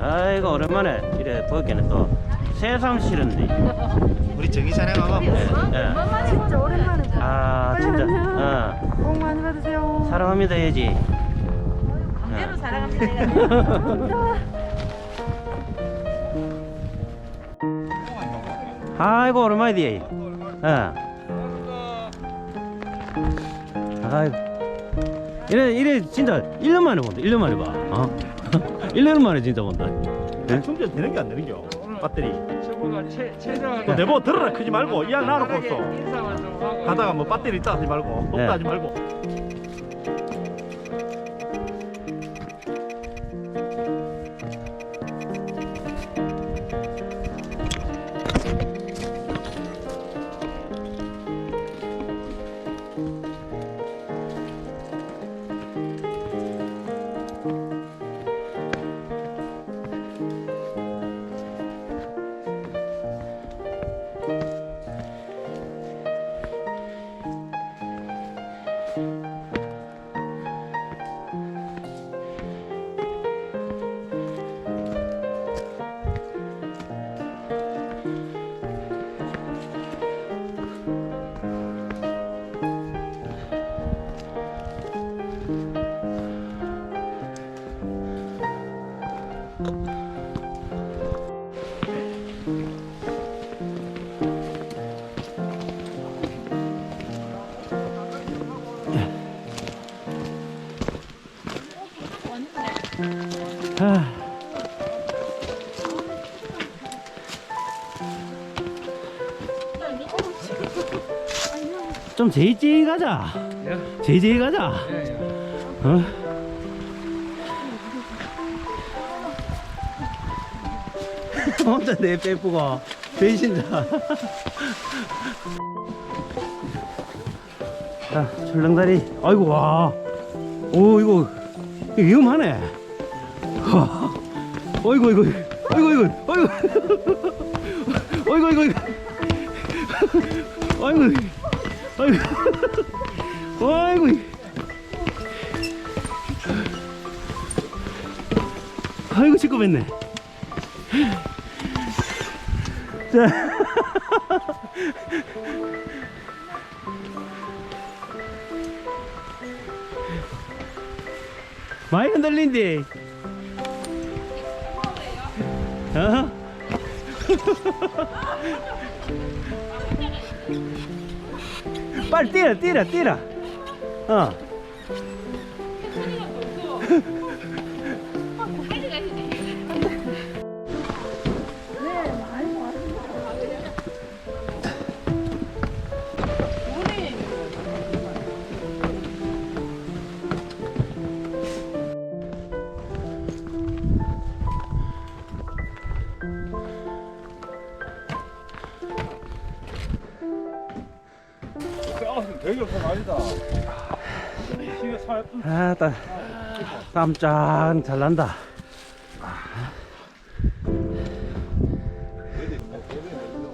아이고 오랜만에 이래 보기에는 또 새삼 실은데 우리 정희 촬영하고 예, 예. 진짜 오랜만에 봐. 아 진짜 어. 복 많이 받으세요. 사랑합니다 해야지 강제로 사랑합니다. 내가. 아이고 오랜만이디 예. 아이고 이래 이래 진짜 1년 만에 본다 1년 만에 봐. 어? 1년 만에 진짜 본다. 네? 충전 되는 게 안 되는 겨 배터리. 최 최저 또 내보 들어라 크지 말고. 이양 나놓고 없어. 인사만 좀 하고. 가다가 뭐 배터리 있다 하지 말고 네. 없다 하지 말고 아. 좀 제이제이 가자 제이제이 가자 어? 혼자 내 빼쁘고 배신자 자 출렁다리 아이고 와 오 이거 이거 위험하네 와. 어이구 어이구 어이구 어이구 어이구. 어이구 어이구 어이구. 어이구 어이구. 아이고 시끄럽네. 자. 많이 흔들린디 어? 빨리 뛰라 뛰라 뛰라 어 아니다. 아따 땀짱 잘 난다.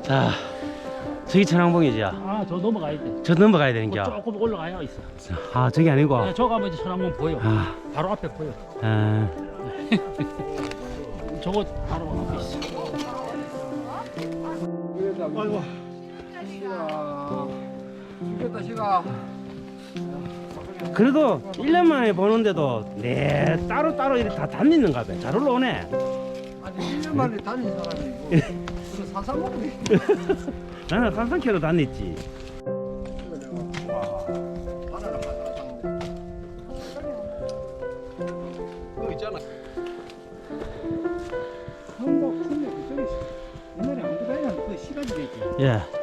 자 저기 천왕봉이지 아저 넘어가야 돼. 저 넘어가야 되는겨 조금 올라가야 있어. 아 저기 아니고 네, 저 가면 이제 천왕봉 보여. 아, 바로 앞에 보여. 아. 저거 바로 앞에 있어. 아이고 죽겠다 시가 그래도 1년 만에 보는데도 네 따로 따로 이렇게 다 다니는가 봐 잘 올라오네. 아니 1년 만에 다닌 사람이고 그래서 사사먹기 나는 산산캐로 다녔지. 바나나 바나나 샀는데 그거 있잖아. 한국 근데 그쪽에 옛날에 한국 다니는 그 시간이 되지. 예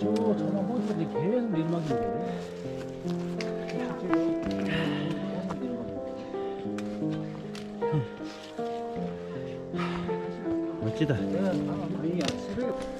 저 전화 보니까 계속 내리막인데. 멋지다. 아니 새벽에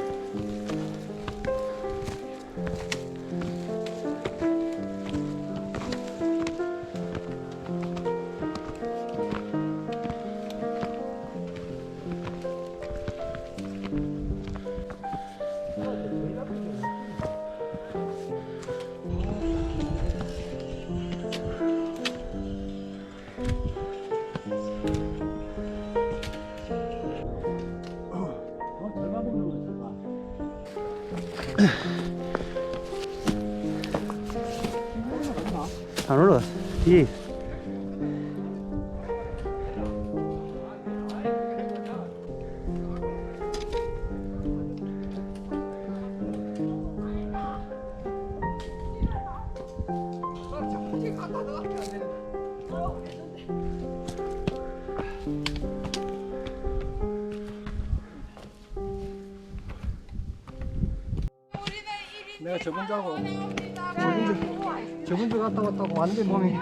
저번 주하고 저번 주 저번 주 갔다 왔다고 완전 몸이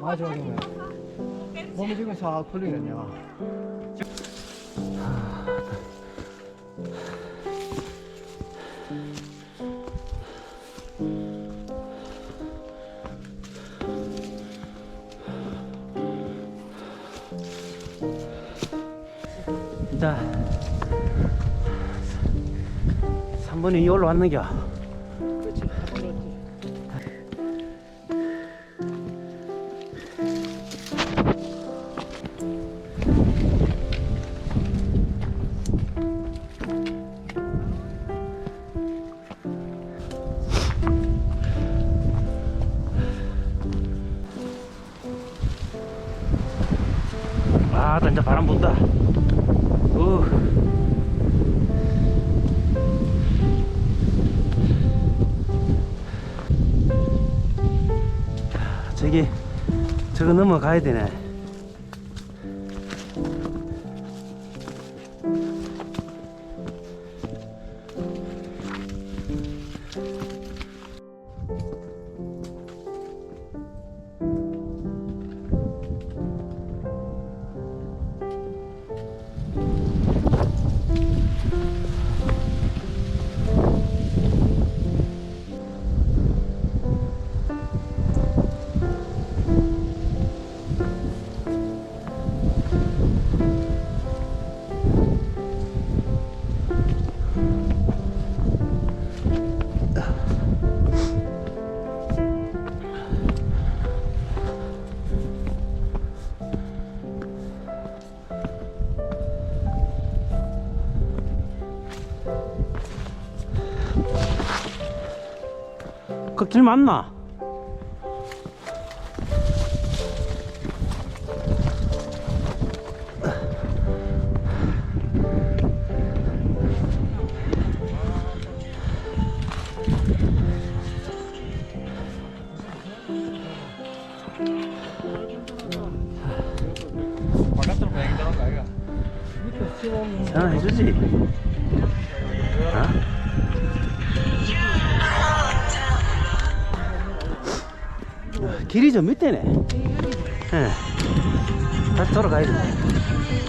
맞아 맞아 몸이 지금 싹 내가 자. 3번에 이 올라왔는겨. 저거 넘어가야 되네. 그 길 맞나? 바깥으로 가야 되는 거 아이가? 전화해주지. 길이 좀 밑에네. 예. 다시 돌아가야 돼.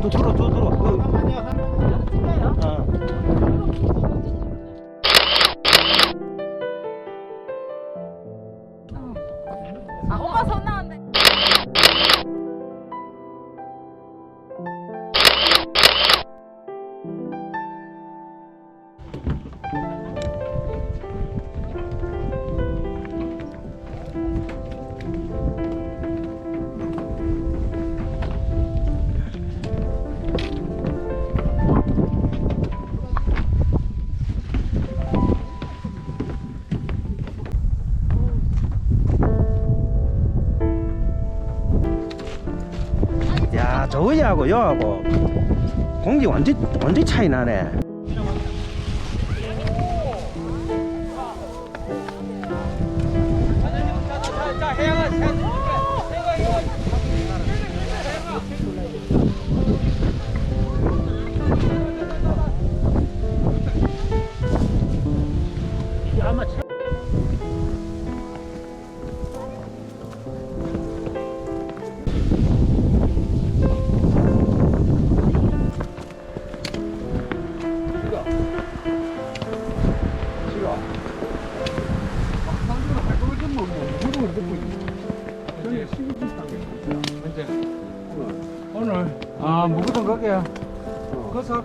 또 들어, 또 들어. 요. 어. 하고 여하고 공기 완전 완전 차이 나네. 아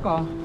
거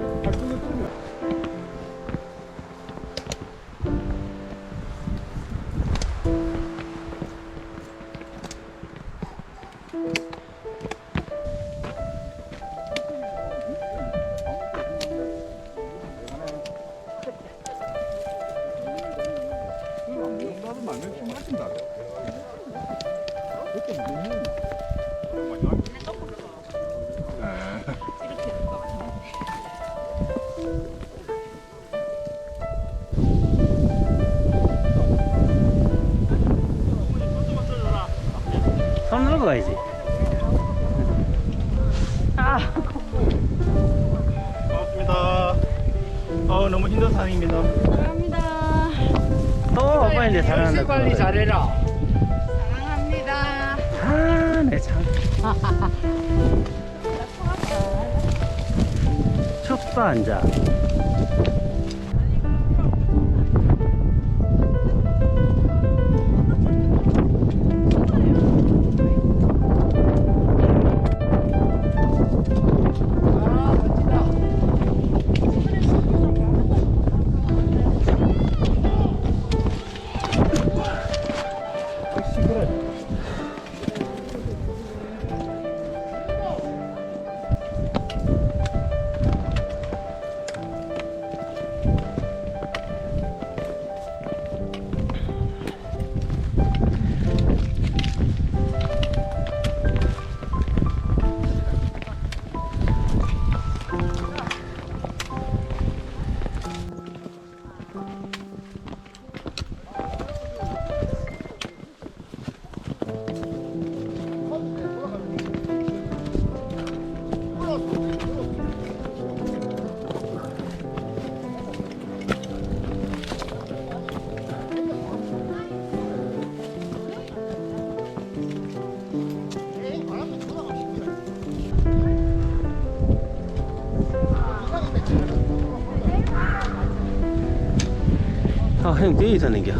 아, 형 뒤에 있었는겨.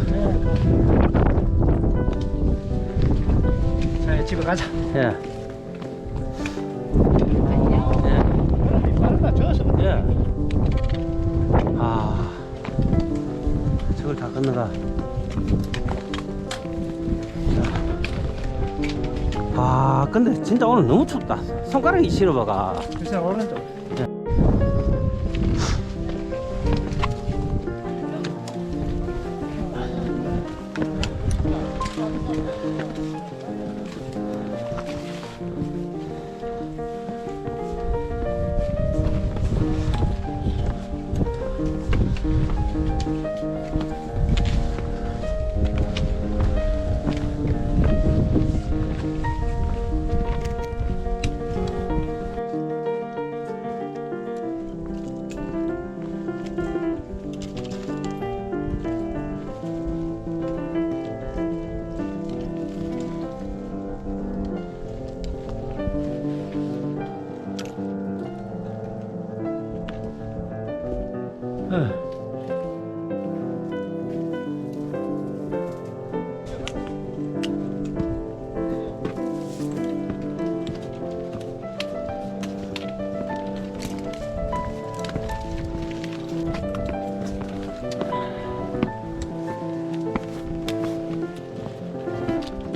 자, 집에 가자. 예. 저어서. 예. 예. 아, 저걸 다 건너가. 아, 근데 진짜 오늘 너무 춥다. 손가락이 시려봐가. 글쎄, 오른쪽.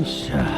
으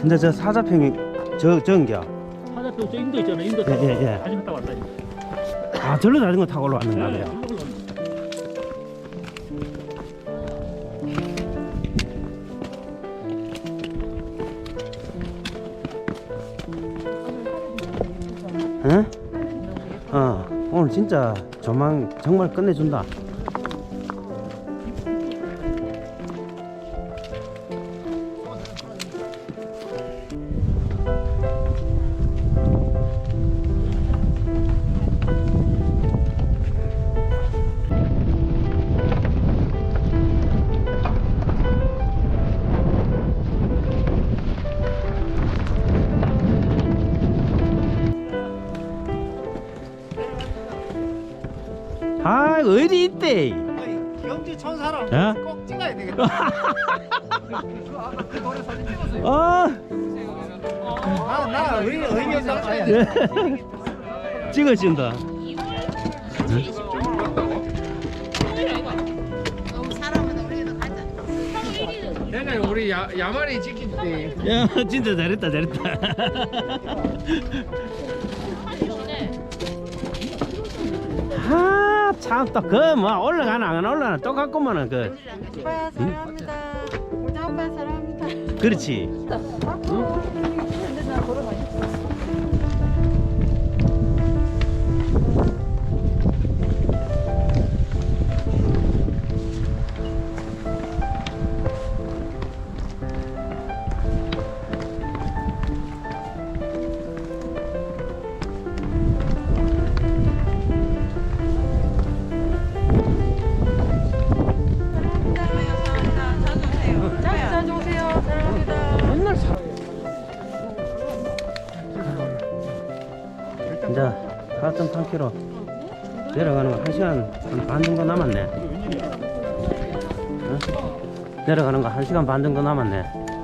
근데 저 사자평이 저 저기야. 사자표 저 인도 있잖아. 인도 예, 예, 예. 다시 갔다 왔다. 아 절로 자전거 타고 올라왔는가 네, 봐요. 응? 어 오늘 진짜 조망 정말 끝내준다. 아 어디 있대? 경주 천사람 어? 꼭 찍어야 되겠다. 그 노래 사진 찍었어요. 어 나, 나 의, 의미에서 아야. 찍어준다. 내가 우리 야, 야만이 찍힌 때. 야 진짜 잘했다 잘했다. 아 참또그뭐 올라가나 안 올라가나 똑같구만은 그 오빠 사랑합니다. 우리 오빠 사랑합니다. 그렇지. 자 시간 한 반 정도 남았네 어? 내려가는 거 한 시간 반 정도 남았네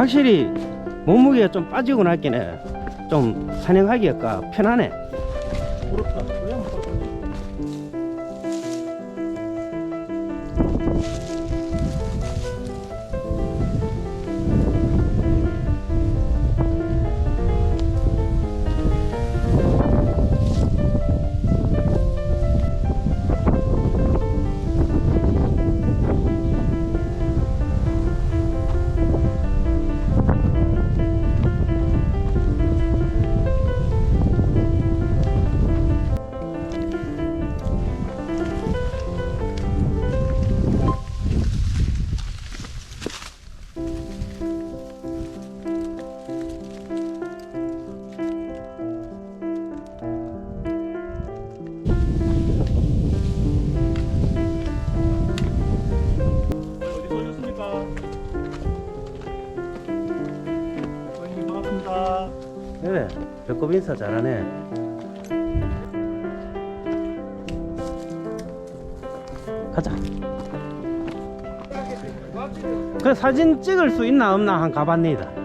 확실히 몸무게가 좀 빠지고 났기네. 좀 사냥하기가 편하네. 배꼽 인사 잘하네. 가자. 그 사진 찍을 수 있나 없나 한 가봤니다.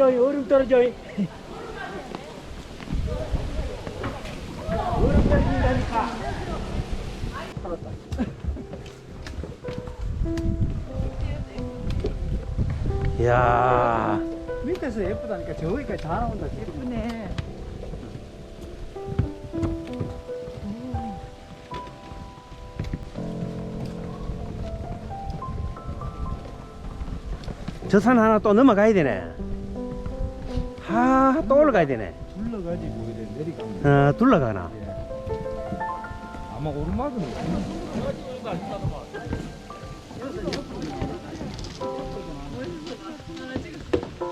얼음 떨어져요, 얼음 떨어져요. 이야, 밑에서 예쁘다니까 저기까지 다 나온다. 예쁘네. 저 산 하나 또 넘어가야 되네. 하, 또 올라가야 되네. 둘러가지고 이래 내려가면. 어, 둘러가나. 예. 아마 오르막은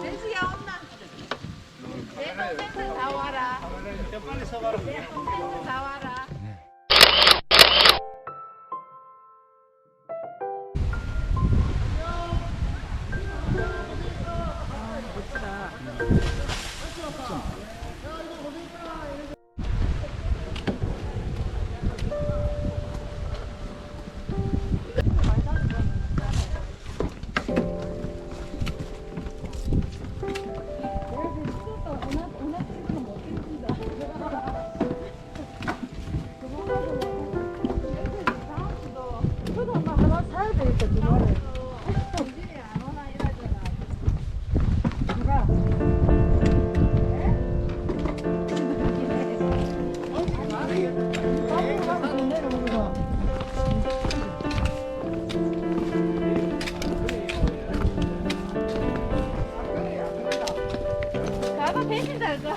재수야 엄마. 내 동생들 다 와라. 빨리 서봐라. 내 동생들 다 와라. 아빠 대신 잘 거야.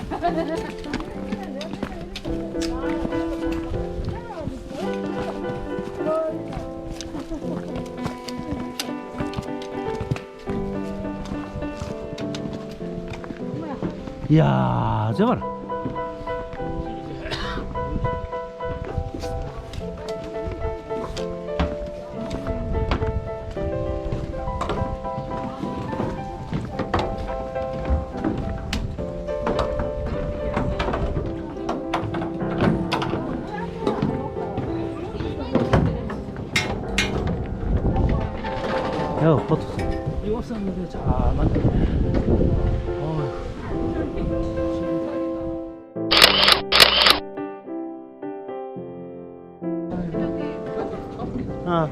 이야, 저봐라. 아